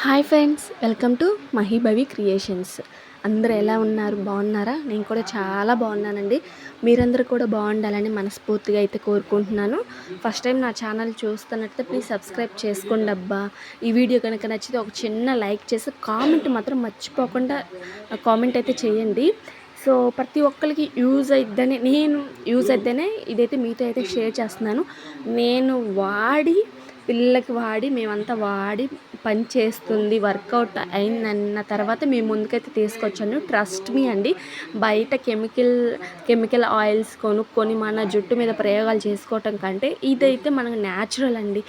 Hi friends welcome to Mahibhavi creations. అందరూ ఎలా ఉన్నారు? బాగున్నారా? నేను కూడా చాలా బాగున్నానండి. మీరందరూ కూడా బాగుండాలని మనస్ఫూర్తిగా అయితే కోరుకుంటున్నాను. ఫస్ట్ టైం నా ఛానల్ చూస్తున్నట్టు ప్లీజ్ సబ్స్క్రైబ్ చేసుకోండి అబ్బా. ఈ వీడియో కనుక నచ్చితే ఒక చిన్న లైక్ చేసి కామెంట్ మాత్రం మర్చిపోకుండా కామెంట్ అయితే చేయండి. సో ప్రతి ఒక్కరికి యూజ్ అయిద్దని నేను యూజ్ అయిద్దనే ఇదైతే మీతో అయితే షేర్ చేస్తున్నాను. నేను వాడి పిల్లలకి వాడి మేమంతా వాడి పని చేస్తుంది వర్కౌట్ అయిందన్న తర్వాత మేము ముందుకైతే తీసుకొచ్చాను. ట్రస్ట్ మీ అండి బయట కెమికల్ కెమికల్ ఆయిల్స్ కొనుక్కొని మన జుట్టు మీద ప్రయోగాలు చేసుకోవటం కంటే ఇదైతే మనకు న్యాచురల్ అండి.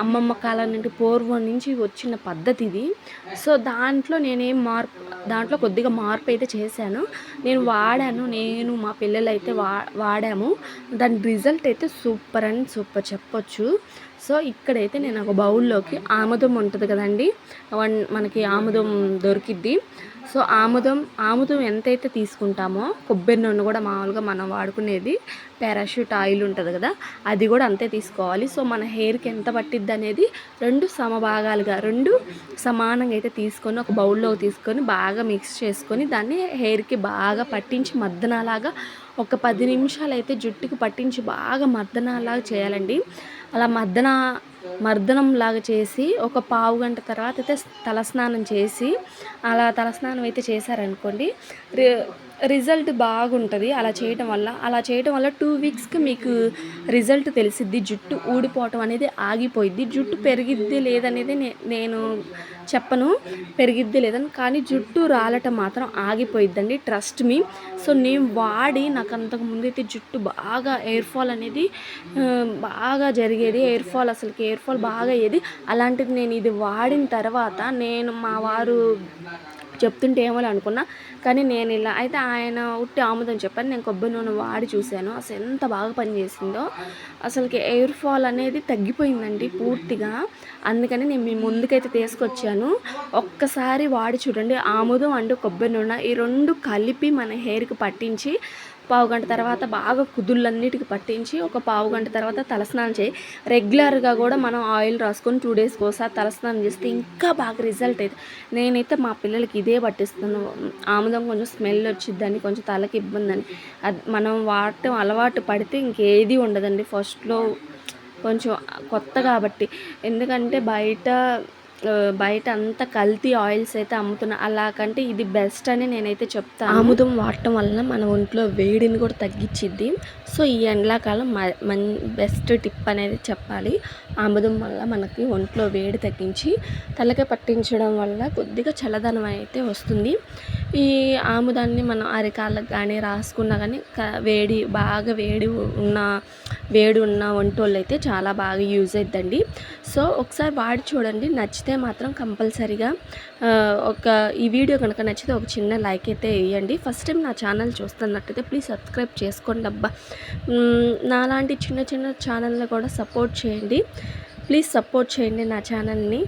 అమ్మమ్మ కాలం నుండి పూర్వం నుంచి వచ్చిన పద్ధతి ఇది. సో దాంట్లో నేనేం మార్పు దాంట్లో కొద్దిగా మార్పు అయితే చేశాను. నేను వాడాను నేను మా పిల్లలు అయితే వా వాడాము. దాని రిజల్ట్ అయితే సూపర్ అండ్ సూపర్ చెప్పొచ్చు. సో ఇక్కడైతే నేను ఒక బౌల్లోకి ఆముదం ఉంటుంది కదండి? వన్ మనకి ఆముదం దొరికిద్ది. సో ఆముదం ఆముదం ఎంతైతే తీసుకుంటామో కొబ్బరి నూనె కూడా మామూలుగా మనం వాడుకునేది పారాషూట్ ఆయిల్ ఉంటుంది కదా? అది కూడా అంతే తీసుకోవాలి. సో మన హెయిర్కి ఎంత పట్టిద్ది అనేది రెండు సమభాగాలుగా రెండు సమానంగా అయితే తీసుకొని ఒక బౌల్లో తీసుకొని బాగా మిక్స్ చేసుకొని దాన్ని హెయిర్కి బాగా పట్టించి మద్దనలాగా ఒక పది నిమిషాలు అయితే జుట్టుకి పట్టించి బాగా మర్దనలాగా చేయాలండి. అలా మర్దన మర్దనం లాగా చేసి ఒక పావు గంట తర్వాత అయితే తలస్నానం చేసి అలా తలస్నానం అయితే చేశారనుకోండి రిజల్ట్ బాగుంటుంది. అలా చేయటం వల్ల అలా చేయటం వల్ల టూ వీక్స్కి మీకు రిజల్ట్ తెలిసిద్ది. జుట్టు ఊడిపోవటం అనేది ఆగిపోయిద్ది. జుట్టు పెరిగిద్ది లేదనేది నేను చెప్పను పెరిగిద్ది లేదని. కానీ జుట్టు రాలటం మాత్రం ఆగిపోయిద్దండి ట్రస్ట్ మీ సో నేను వాడి నాకు అంతకు ముందు అయితే జుట్టు బాగా ఎయిర్ ఫాల్ అనేది బాగా జరిగేది. ఎయిర్ ఫాల్ అసలుకి ఎయిర్ ఫాల్ బాగా అయ్యేది. అలాంటిది నేను ఇది వాడిన తర్వాత నేను మా వారు చెప్తుంటే ఏమో అనుకున్నా. కానీ నేను ఇలా అయితే ఆయన ఉట్టి ఆముదం చెప్పాను నేను కొబ్బరి నూనె వాడి చూశాను. అసలు ఎంత బాగా పనిచేసిందో అసలుకి ఎయిర్ ఫాల్ అనేది తగ్గిపోయిందండి పూర్తిగా. అందుకని నేను మీ ముందుకైతే తీసుకొచ్చాను. ఒక్కసారి వాడి చూడండి. ఆముదం అండ్ కొబ్బరి నూనె ఈ రెండు కలిపి మన హెయిర్కి పట్టించి పావు గంట తర్వాత బాగా కుదుళ్ళన్నిటికి పట్టించి ఒక పావు గంట తర్వాత తలస్నానం చేయి. రెగ్యులర్గా కూడా మనం ఆయిల్ రాసుకొని టూ డేస్కి ఒకసారి తలస్నానం చేస్తే ఇంకా బాగా రిజల్ట్ అయితే. నేనైతే మా పిల్లలకి ఇదే పట్టిస్తాను ఆముదం కొంచెం స్మెల్ వచ్చిద్దని కొంచెం తలకి ఇబ్బంది అని అది మనం వాడటం అలవాటు పడితే ఇంకేది ఉండదండి. ఫస్ట్లో కొంచెం కొత్త కాబట్టి. ఎందుకంటే బయట బయట అంతా కల్తీ ఆయిల్స్ అయితే అమ్ముతున్నా. అలా కంటే ఇది బెస్ట్ అని నేనైతే చెప్తాను. ఆముదం వాడటం వలన మన ఒంట్లో వేడిని కూడా తగ్గించిద్ది సో ఈ ఎండాకాలం మన్ బెస్ట్ టిప్ అనేది చెప్పాలి. ఆముదం వల్ల మనకి ఒంట్లో వేడి తగ్గించి తలకి పట్టించడం వల్ల కొద్దిగా చల్లదనం అయితే వస్తుంది. ఈ ఆముదాన్ని మనం అరికాళ్ళకి కానీ రాసుకున్నా కానీ వేడి బాగా వేడి ఉన్న వేడి ఉన్న వంటోళ్ళు అయితే చాలా బాగా యూజ్ అవుతుందండి సో ఒకసారి వాడి చూడండి. నచ్చితే మాత్రం కంపల్సరీగా ఒక ఈ వీడియో కనుక నచ్చితే ఒక చిన్న లైక్ అయితే వేయండి. ఫస్ట్ టైం నా ఛానల్ చూస్తున్నట్టయితే ప్లీజ్ సబ్స్క్రైబ్ చేసుకోండి. అబ్బా! నాలాంటి చిన్న చిన్న ఛానల్ని కూడా సపోర్ట్ చేయండి. ప్లీజ్ సపోర్ట్ చేయండి నా ఛానల్ని.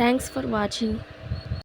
Thanks for watching.